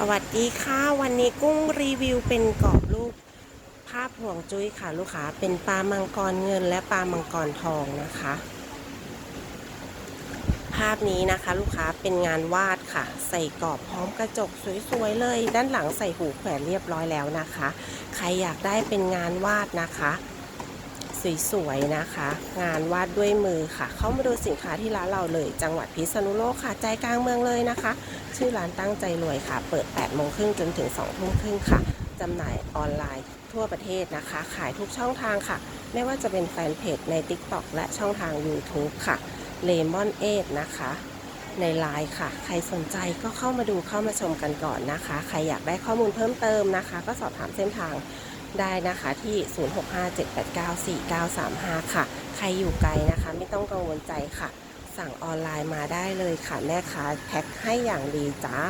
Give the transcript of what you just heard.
สวัสดีค่ะวันนี้กุ้งรีวิวเป็นกรอบรูปภาพห่วงจุ้ยค่ะลูกค้าเป็นปลามังกรเงินและปลามังกรทองนะคะ ภาพนี้นะคะลูกค้าเป็นงานวาดค่ะ ใส่กรอบพร้อมกระจกสวยๆเลย ด้านหลังใส่หูแขวนเรียบร้อยแล้วนะคะ ใครอยากได้เป็นงานวาดนะคะ สวยๆนะคะ งานวาดด้วยมือค่ะ เข้ามาดูสินค้าที่ร้านเราเลย จังหวัดพิษณุโลกค่ะ ใจกลางเมืองเลยนะคะ ชื่อร้านตั้งใจรวยค่ะ เปิด8โมงครึ่งจนถึง2ทุ่มครึ่งค่ะจำหน่ายออนไลน์ทั่วประเทศนะคะ ขายทุกช่องทางค่ะ ไม่ว่าจะเป็นแฟนเพจใน TikTok และช่องทาง YouTube ค่ะ Lemon 8นะคะ ในไลน์ค่ะ ใครสนใจก็เข้ามาดูเข้ามาชมกันก่อนนะคะ ใครอยากได้ข้อมูลเพิ่มเติมนะคะ ก็สอบถามเส้นทาง ได้นะคะที่ 0657894935 ค่ะ ใครอยู่ไกลนะคะ ไม่ต้องกังวลใจค่ะ สั่งออนไลน์มาได้เลยค่ะ แม่ค้าแพ็คให้อย่างดีจ้า